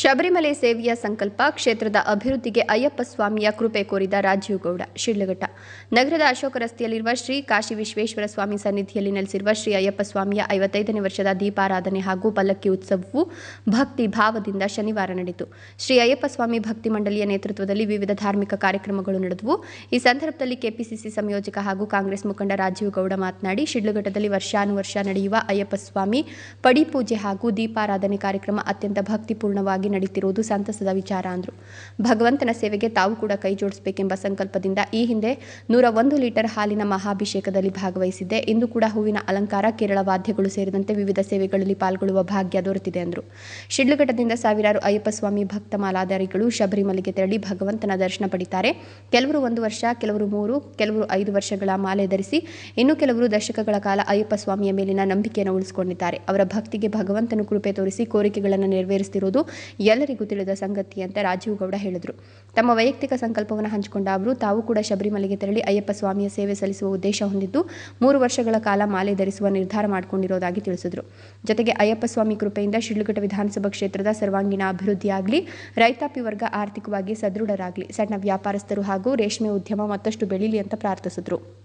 ಶಬರಿಮಲೆ ಸೇವೆಯ ಸಂಕಲ್ಪ ಕ್ಷೇತ್ರದ ಅಭಿವೃದ್ಧಿಗೆ ಅಯ್ಯಪ್ಪ ಸ್ವಾಮಿಯ ಕೃಪೆ ಕೋರಿದ ರಾಜೀವ್ ಗೌಡ ಶಿಡ್ಲಘಟ್ಟ. ನಗರದ ಅಶೋಕ ರಸ್ತೆಯಲ್ಲಿರುವ ಶ್ರೀ ಕಾಶಿ ವಿಶ್ವೇಶ್ವರ ಸ್ವಾಮಿ ಸನ್ನಿಧಿಯಲ್ಲಿ ನೆಲೆಸಿರುವ ಶ್ರೀ ಅಯ್ಯಪ್ಪ ಸ್ವಾಮಿಯ ಐವತ್ತೈದನೇ ವರ್ಷದ ದೀಪಾರಾಧನೆ ಹಾಗೂ ಪಲ್ಲಕ್ಕಿ ಉತ್ಸವವು ಭಕ್ತಿ ಭಾವದಿಂದ ಶನಿವಾರ ನಡೆಯಿತು. ಶ್ರೀ ಅಯ್ಯಪ್ಪ ಸ್ವಾಮಿ ಭಕ್ತಿ ಮಂಡಳಿಯ ನೇತೃತ್ವದಲ್ಲಿ ವಿವಿಧ ಧಾರ್ಮಿಕ ಕಾರ್ಯಕ್ರಮಗಳು ನಡೆದವು. ಈ ಸಂದರ್ಭದಲ್ಲಿ ಕೆಪಿಸಿಸಿ ಸಂಯೋಜಕ ಹಾಗೂ ಕಾಂಗ್ರೆಸ್ ಮುಖಂಡ ರಾಜೀವ್ ಗೌಡ ಮಾತನಾಡಿ, ಶಿಡ್ಲಘಟ್ಟದಲ್ಲಿ ವರ್ಷಾನುವರ್ಷ ನಡೆಯುವ ಅಯ್ಯಪ್ಪ ಸ್ವಾಮಿ ಪಡಿಪೂಜೆ ಹಾಗೂ ದೀಪಾರಾಧನೆ ಕಾರ್ಯಕ್ರಮ ಅತ್ಯಂತ ಭಕ್ತಿಪೂರ್ಣವಾಗಿ ನಡೆಯುತ್ತಿರುವುದು ಸಂತಸದ ವಿಚಾರ ಅಂದರು. ಭಗವಂತನ ಸೇವೆಗೆ ತಾವು ಕೂಡ ಕೈ ಜೋಡಿಸಬೇಕೆಂಬ ಸಂಕಲ್ಪದಿಂದ ಈ ಹಿಂದೆ ನೂರ ಒಂದು ಲೀಟರ್ ಹಾಲಿನ ಮಹಾಭಿಷೇಕದಲ್ಲಿ ಭಾಗವಹಿಸಿದ್ದೆ. ಇಂದು ಕೂಡ ಹೂವಿನ ಅಲಂಕಾರ, ಕೇರಳ ವಾದ್ಯಗಳು ಸೇರಿದಂತೆ ವಿವಿಧ ಸೇವೆಗಳಲ್ಲಿ ಪಾಲ್ಗೊಳ್ಳುವ ಭಾಗ್ಯ ದೊರೆತಿದೆ ಎಂದರು ಶಿಡ್ಲಘಟ್ಟದಿಂದ ಸಾವಿರಾರು ಅಯ್ಯಪ್ಪ ಸ್ವಾಮಿ ಭಕ್ತ ಮಾಲಾಧಾರಿಗಳು ಶಬರಿಮಲೆಗೆ ತೆರಳಿ ಭಗವಂತನ ದರ್ಶನ ಪಡಿತಾರೆ. ಕೆಲವರು ಒಂದು ವರ್ಷ, ಕೆಲವರು ಮೂರು, ಕೆಲವರು ಐದು ವರ್ಷಗಳ ಮಾಲೆ ಧರಿಸಿ, ಇನ್ನು ಕೆಲವರು ದಶಕಗಳ ಕಾಲ ಅಯ್ಯಪ್ಪ ಸ್ವಾಮಿಯ ಮೇಲಿನ ನಂಬಿಕೆಯನ್ನು ಉಳಿಸಿಕೊಂಡಿದ್ದಾರೆ. ಅವರ ಭಕ್ತಿಗೆ ಭಗವಂತನು ಕೃಪೆ ತೋರಿಸಿ ಕೋರಿಕೆಗಳನ್ನು ನೆರವೇರಿಸುತ್ತಿರುವುದು ಎಲ್ಲರಿಗೂ ತಿಳಿದ ಸಂಗತಿ ಅಂತ ರಾಜೀವ್ ಗೌಡ ಹೇಳಿದರು. ತಮ್ಮ ವೈಯಕ್ತಿಕ ಸಂಕಲ್ಪವನ್ನು ಹಂಚಿಕೊಂಡ ಅವರು ತಾವು ಕೂಡ ಶಬರಿಮಲೆಗೆ ತೆರಳಿ ಅಯ್ಯಪ್ಪ ಸ್ವಾಮಿಯ ಸೇವೆ ಸಲ್ಲಿಸುವ ಉದ್ದೇಶ ಹೊಂದಿದ್ದು ಮೂರು ವರ್ಷಗಳ ಕಾಲ ಮಾಲೆ ಧರಿಸುವ ನಿರ್ಧಾರ ಮಾಡಿಕೊಂಡಿರೋದಾಗಿ ತಿಳಿಸಿದರು. ಜೊತೆಗೆ ಅಯ್ಯಪ್ಪ ಸ್ವಾಮಿ ಕೃಪೆಯಿಂದ ಶಿಡ್ಲಘಟ್ಟ ವಿಧಾನಸಭಾ ಕ್ಷೇತ್ರದ ಸರ್ವಾಂಗೀಣ ಅಭಿವೃದ್ಧಿಯಾಗಲಿ, ರೈತಾಪಿ ವರ್ಗ ಆರ್ಥಿಕವಾಗಿ ಸದೃಢರಾಗಲಿ, ಸಣ್ಣ ವ್ಯಾಪಾರಸ್ಥರು ಹಾಗೂ ರೇಷ್ಮೆ ಉದ್ಯಮ ಮತ್ತಷ್ಟು ಬೆಳೀಲಿ ಅಂತ ಪ್ರಾರ್ಥಿಸಿದರು.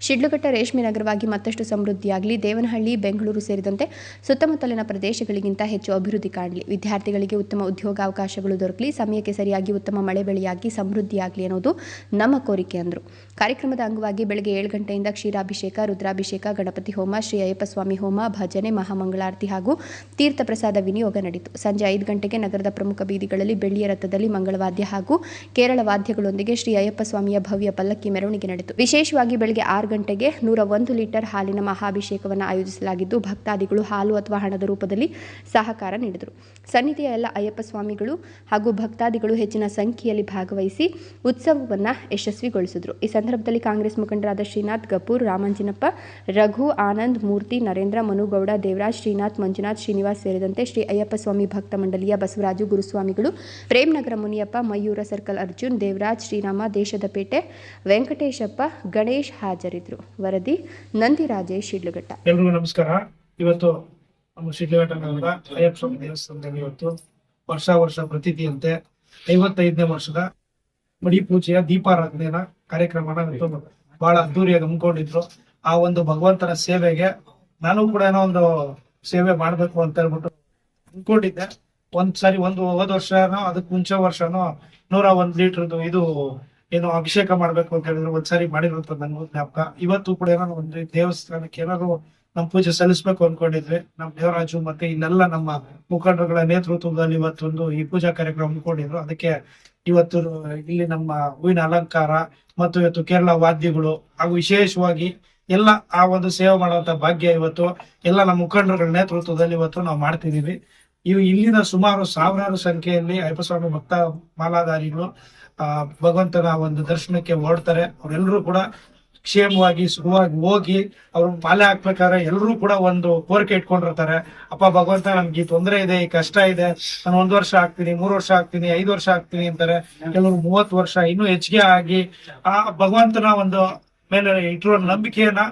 ಶಿಡ್ಲಘಟ್ಟ ರೇಷ್ಮೆ ನಗರವಾಗಿ ಮತ್ತಷ್ಟು ಸಮೃದ್ಧಿಯಾಗಲಿ, ದೇವನಹಳ್ಳಿ, ಬೆಂಗಳೂರು ಸೇರಿದಂತೆ ಸುತ್ತಮುತ್ತಲಿನ ಪ್ರದೇಶಗಳಿಗಿಂತ ಹೆಚ್ಚು ಅಭಿವೃದ್ಧಿ ಕಾಣಲಿ. ವಿದ್ಯಾರ್ಥಿಗಳಿಗೆ ಉತ್ತಮ ಉದ್ಯೋಗಾವಕಾಶಗಳು ದೊರಕಲಿ, ಸಮಯಕ್ಕೆ ಸರಿಯಾಗಿ ಉತ್ತಮ ಮಳೆ ಬೆಳೆಯಾಗಿ ಸಮೃದ್ಧಿಯಾಗಲಿ ಅನ್ನೋದು ನಮ್ಮ ಕೋರಿಕೆ ಅಂದರು. ಕಾರ್ಯಕ್ರಮದ ಅಂಗವಾಗಿ ಬೆಳಗ್ಗೆ ಏಳು ಗಂಟೆಯಿಂದ ಕ್ಷೀರಾಭಿಷೇಕ, ರುದ್ರಾಭಿಷೇಕ, ಗಣಪತಿ ಹೋಮ, ಶ್ರೀ ಅಯ್ಯಪ್ಪಸ್ವಾಮಿ ಹೋಮ, ಭಜನೆ, ಮಹಾಮಂಗಳಾರತಿ ಹಾಗೂ ತೀರ್ಥ ಪ್ರಸಾದ ವಿನಿಯೋಗ ನಡೆಯಿತು ಸಂಜೆ ಐದು ಗಂಟೆಗೆ ನಗರದ ಪ್ರಮುಖ ಬೀದಿಗಳಲ್ಲಿ ಬೆಳ್ಳಿಯ ರಥದಲ್ಲಿ ಮಂಗಳವಾದ್ಯ ಹಾಗೂ ಕೇರಳ ವಾದ್ಯಗಳೊಂದಿಗೆ ಶ್ರೀ ಅಯ್ಯಪ್ಪ ಸ್ವಾಮಿಯ ಭವ್ಯ ಪಲ್ಲಕ್ಕಿ ಮೆರವಣಿಗೆ ನಡೆಯಿತು ವಿಶೇಷವಾಗಿ ಬೆಳಗ್ಗೆ ಆರು ಗಂಟೆಗೆ ನೂರ ಒಂದು ಲೀಟರ್ ಹಾಲಿನ ಮಹಾಭಿಷೇಕವನ್ನು ಆಯೋಜಿಸಲಾಗಿದ್ದು, ಭಕ್ತಾದಿಗಳು ಹಾಲು ಅಥವಾ ಹಣದ ರೂಪದಲ್ಲಿ ಸಹಕಾರ ನೀಡಿದರು. ಸನ್ನಿಧಿಯ ಎಲ್ಲ ಅಯ್ಯಪ್ಪ ಸ್ವಾಮಿಗಳು ಹಾಗೂ ಭಕ್ತಾದಿಗಳು ಹೆಚ್ಚಿನ ಸಂಖ್ಯೆಯಲ್ಲಿ ಭಾಗವಹಿಸಿ ಉತ್ಸವವನ್ನು ಯಶಸ್ವಿಗೊಳಿಸಿದರು. ಈ ಸಂದರ್ಭದಲ್ಲಿ ಕಾಂಗ್ರೆಸ್ ಮುಖಂಡರಾದ ಶ್ರೀನಾಥ್ ಗಪೂರ್, ರಾಮಂಜಿನಪ್ಪ, ರಘು, ಆನಂದ್, ಮೂರ್ತಿ, ನರೇಂದ್ರ, ಮನುಗೌಡ, ದೇವರಾಜ್, ಶ್ರೀನಾಥ್, ಮಂಜುನಾಥ್, ಶ್ರೀನಿವಾಸ್ ಸೇರಿದಂತೆ ಶ್ರೀ ಅಯ್ಯಪ್ಪ ಸ್ವಾಮಿ ಭಕ್ತ ಮಂಡಳಿಯ ಬಸವರಾಜು ಗುರುಸ್ವಾಮಿಗಳು, ಪ್ರೇಮ್ನಗರ ಮುನಿಯಪ್ಪ, ಮಯೂರ ಸರ್ಕಲ್ ಅರ್ಜುನ್, ದೇವರಾಜ್, ಶ್ರೀರಾಮ, ದೇಶದ ಪೇಟೆ, ವೆಂಕಟೇಶಪ್ಪ, ಗಣೇಶ್ ಹಾಜರಿದ್ದರು ವರದಿ, ನಂದಿರಾಜೇಶ್ ಶಿಡ್ಲಘಟ್ಟ. ಎಲ್ರಿಗೂ ನಮಸ್ಕಾರ. ಇವತ್ತು ನಮ್ಮ ಶಿಡ್ಲಘಟ್ಟ ನಗರದ ಅಯ್ಯಪ್ಪ ಸ್ವಾಮಿ ದೇವಸ್ಥಾನದಲ್ಲಿ ಇವತ್ತು ವರ್ಷ ವರ್ಷ ಪ್ರತಿಥಿಯಂತೆ ಐವತ್ತೈದನೇ ವರ್ಷದ ಮಡಿ ಪೂಜೆಯ ದೀಪಾರಾಧನೆಯ ಕಾರ್ಯಕ್ರಮನ ಬಹಳ ಅದ್ದೂರಿಯಾಗಿ ಹಮ್ಮಿಕೊಂಡಿದ್ರು. ಆ ಒಂದು ಭಗವಂತನ ಸೇವೆಗೆ ನಾನು ಕೂಡ ಏನೋ ಒಂದು ಸೇವೆ ಮಾಡಬೇಕು ಅಂತ ಹೇಳ್ಬಿಟ್ಟು ಅನ್ಕೊಂಡಿದ್ದೆ ಒಂದ್ ಸಾರಿ ಒಂದು ಹೋದ ವರ್ಷನೋ, ಅದಕ್ಕೆ ಮುಂಚೆ ವರ್ಷನೋ ನೂರ ಒಂದ್ ಲೀಟರ್ದು ಇದು ಏನು ಅಭಿಷೇಕ ಮಾಡ್ಬೇಕು ಅಂತ ಹೇಳಿದ್ರೆ ಒಂದ್ಸಾರಿ ಮಾಡಿರುವಂತ ನನ್ನ ಜ್ಞಾಪಕ. ಇವತ್ತು ಕೂಡ ಏನಾದ್ರು ಒಂದು ದೇವಸ್ಥಾನಕ್ಕೆ ಏನಾದ್ರು ನಮ್ ಪೂಜೆ ಸಲ್ಲಿಸ್ಬೇಕು ಅನ್ಕೊಂಡಿದ್ರೆ ನಮ್ ದೇವರಾಜು ಮತ್ತೆ ಇನ್ನೆಲ್ಲ ನಮ್ಮ ಮುಖಂಡರುಗಳ ನೇತೃತ್ವದಲ್ಲಿ ಇವತ್ತೊಂದು ಈ ಪೂಜಾ ಕಾರ್ಯಕ್ರಮ ಹಮ್ಮಿಕೊಂಡಿದ್ರು. ಅದಕ್ಕೆ ಇವತ್ತು ಇಲ್ಲಿ ನಮ್ಮ ಹೂವಿನ ಅಲಂಕಾರ ಮತ್ತು ಇವತ್ತು ಕೇರಳ ವಾದ್ಯಗಳು ಹಾಗೂ ವಿಶೇಷವಾಗಿ ಎಲ್ಲ ಆ ಒಂದು ಸೇವೆ ಮಾಡುವಂತ ಭಾಗ್ಯ ಇವತ್ತು ಎಲ್ಲ ನಮ್ಮ ಮುಖಂಡರುಗಳ ನೇತೃತ್ವದಲ್ಲಿ ಇವತ್ತು ನಾವು ಮಾಡ್ತಿದೀವಿ ಇವು ಇಲ್ಲಿನ ಸುಮಾರು ಸಾವಿರಾರು ಸಂಖ್ಯೆಯಲ್ಲಿ ಅಯ್ಯಪ್ಪ ಸ್ವಾಮಿ ಭಕ್ತ ಮಾಲಾಧಾರಿಗಳು ಆ, ಭಗವಂತನ ಒಂದು ದರ್ಶನಕ್ಕೆ ಹೊರಡ್ತಾರೆ. ಅವರೆಲ್ಲರೂ ಕೂಡ ಕ್ಷೇಮವಾಗಿ, ಸುಖವಾಗಿ ಹೋಗಿ ಅವ್ರ ಪಾಲೆ ಹಾಕ್ಬೇಕಾದ್ರೆ ಎಲ್ಲರೂ ಕೂಡ ಒಂದು ಕೋರಿಕೆ ಇಟ್ಕೊಂಡಿರ್ತಾರೆ. ಅಪ್ಪ ಭಗವಂತ, ನಮ್ಗೆ ಈ ತೊಂದರೆ ಇದೆ, ಈ ಕಷ್ಟ ಇದೆ. ನಾನು ಒಂದ್ ವರ್ಷ ಆಗ್ತೀನಿ, ಮೂರ್ ವರ್ಷ ಆಗ್ತೀನಿ, ಐದು ವರ್ಷ ಆಗ್ತೀನಿ ಅಂತಾರೆ. ಕೆಲವರು ಮೂವತ್ತು ವರ್ಷ ಇನ್ನೂ ಹೆಚ್ಚಿಗೆ ಆಗಿ ಆ ಭಗವಂತನ ಒಂದು ಮೇಲೆ ಇಟ್ಟಿರೋ ನಂಬಿಕೆಯನ್ನ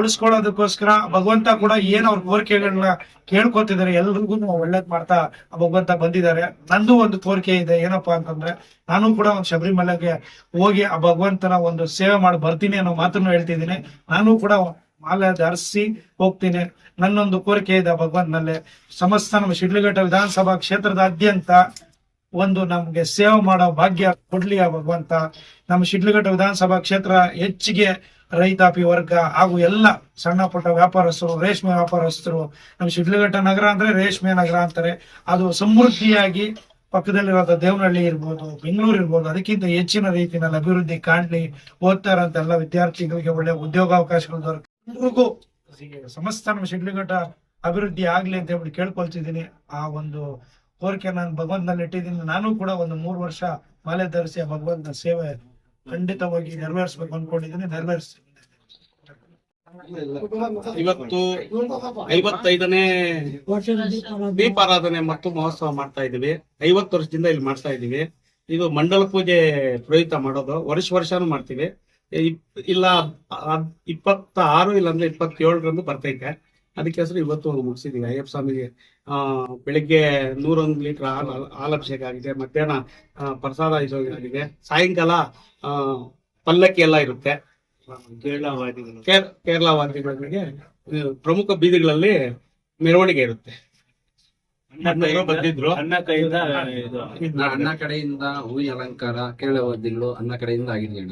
ಉಳಿಸ್ಕೊಳ್ಳೋದಕ್ಕೋಸ್ಕರ ಭಗವಂತ ಕೂಡ ಏನ್ ಅವ್ರ ಕೋರಿಕೆಗಳನ್ನ ಕೇಳ್ಕೊತಿದ್ದಾರೆ, ಎಲ್ರಿಗೂ ಒಳ್ಳೇದ್ ಮಾಡ್ತಾ ಭಗವಂತ ಬಂದಿದ್ದಾರೆ. ನಂದು ಒಂದು ಕೋರಿಕೆ ಇದೆ, ಏನಪ್ಪಾ ಅಂತಂದ್ರೆ ನಾನು ಕೂಡ ಒಂದು ಶಬರಿಮಲೆಗೆ ಹೋಗಿ ಆ ಭಗವಂತನ ಒಂದು ಸೇವೆ ಮಾಡಿ ಬರ್ತೀನಿ ಅನ್ನೋ ಮಾತನ್ನು ಹೇಳ್ತಿದ್ದೀನಿ. ನಾನು ಕೂಡ ಮಾಲೆ ಧರಿಸಿ ಹೋಗ್ತೀನಿ. ನನ್ನೊಂದು ಕೋರಿಕೆ ಇದೆ ಭಗವಂತನಲ್ಲಿ. ಸಮಸ್ತ ನಮ್ಮ ಶಿಡ್ಲಘಟ್ಟ ವಿಧಾನಸಭಾ ಕ್ಷೇತ್ರದಾದ್ಯಂತ ಒಂದು ನಮ್ಗೆ ಸೇವೆ ಮಾಡೋ ಭಾಗ್ಯ ಕೊಡ್ಲಿ ಆ ಭಗವಂತ ನಮ್ಮ ಶಿಡ್ಲಘಟ್ಟ ವಿಧಾನಸಭಾ ಕ್ಷೇತ್ರ ಹೆಚ್ಚಿಗೆ ರೈತಾಪಿ ವರ್ಗ ಹಾಗೂ ಎಲ್ಲ ಸಣ್ಣ ಪುಟ್ಟ ವ್ಯಾಪಾರಸ್ಥರು, ರೇಷ್ಮೆ ವ್ಯಾಪಾರಸ್ಥರು, ನಮ್ಮ ಶಿಡ್ಲಘಟ್ಟ ನಗರ ಅಂದ್ರೆ ರೇಷ್ಮೆ ನಗರ ಅಂತಾರೆ. ಅದು ಸಮೃದ್ಧಿಯಾಗಿ ಪಕ್ಕದಲ್ಲಿರುವಂತಹ ದೇವನಹಳ್ಳಿ ಇರ್ಬೋದು, ಬೆಂಗಳೂರು ಇರ್ಬೋದು, ಅದಕ್ಕಿಂತ ಹೆಚ್ಚಿನ ರೀತಿಯಲ್ಲಿ ಅಭಿವೃದ್ಧಿ ಕಾಣ್ಲಿ ಓದ್ತಾ ಇರೋಂತ ಎಲ್ಲ ವಿದ್ಯಾರ್ಥಿಗಳಿಗೆ ಒಳ್ಳೆ ಉದ್ಯೋಗಾವಕಾಶಗಳು ದೊರಕು ಸಮಸ್ತ ನಮ್ಮ ಶಿಡ್ಲಘಟ್ಟ ಅಭಿವೃದ್ಧಿ ಆಗ್ಲಿ ಅಂತ ಹೇಳ್ಬಿಟ್ಟು ಕೇಳ್ಕೊಳ್ತಿದ್ದೀನಿ ಆ ಒಂದು ಕೋರಿಕೆ ನಾನು ಭಗವಂತನಲ್ಲಿ ಇಟ್ಟಿದ್ದೀನಿ. ನಾನು ಕೂಡ ಒಂದು ಮೂರು ವರ್ಷ ಮಾಲೆ ಧರಿಸಿ ಆ ಭಗವಂತನ ಸೇವೆ ಖಂಡಿತವಾಗಿ ನೆರವೇರಿಸ್ಬೇಕು ಅನ್ಕೊಂಡಿದ್ದೀನಿ. ನೆರವೇರಿಸ್ತೀನಿ. ಇವತ್ತು ಐವತ್ತೈದನೇ ದೀಪಾರಾಧನೆ ಮತ್ತು ಮಹೋತ್ಸವ ಮಾಡ್ತಾ ಇದೀವಿ ಐವತ್ತು ವರ್ಷದಿಂದ ಇಲ್ಲಿ ಮಾಡ್ತಾ ಇದೀವಿ ಇದು ಮಂಡಲ ಪೂಜೆ ಪ್ರಯುಕ್ತ ಮಾಡೋದು. ವರ್ಷ ವರ್ಷಾನು ಮಾಡ್ತೀವಿ. ಇಲ್ಲ ಇಪ್ಪತ್ತ ಆರು ಇಲ್ಲಾಂದ್ರೆ ಇಪ್ಪತ್ತೇಳರಂದು ಬರ್ತೈತೆ. ಅದಕ್ಕೆ ಹೆಸರು ಇವತ್ತು ಮುಗಿಸಿದೀವಿ ಅಯ್ಯಪ್ಪ ಸ್ವಾಮಿಗೆ ಆ ಬೆಳಿಗ್ಗೆ ನೂರೊಂದು ಲೀಟರ್ ಹಾಲು ಹಾಲಭಿಷೇಕ ಆಗಿದೆ. ಮಧ್ಯಾಹ್ನ ಆ, ಪ್ರಸಾದ ಇಸೋಗಿದೆ ಆಗಿದೆ ಸಾಯಂಕಾಲ ಆ, ಪಲ್ಲಕ್ಕಿ ಎಲ್ಲ ಇರುತ್ತೆ. ಕೇರ್- ಕೇರಳ ವಾದ್ಯಗಳಿಗೆ ಇದು ಪ್ರಮುಖ ಬೀದಿಗಳಲ್ಲಿ ಮೆರವಣಿಗೆ ಇರುತ್ತೆ. ಬಂದಿದ್ರು. ಅಣ್ಣ ಕೈಯಿಂದ ಇದು ಅಣ್ಣ ಕಡೆಯಿಂದ ಹೂವಿನ ಅಲಂಕಾರ ಕೇರಳ ವಾದ್ಯಗಳು ಅಣ್ಣ ಕಡೆಯಿಂದ ಆಗಿದೆ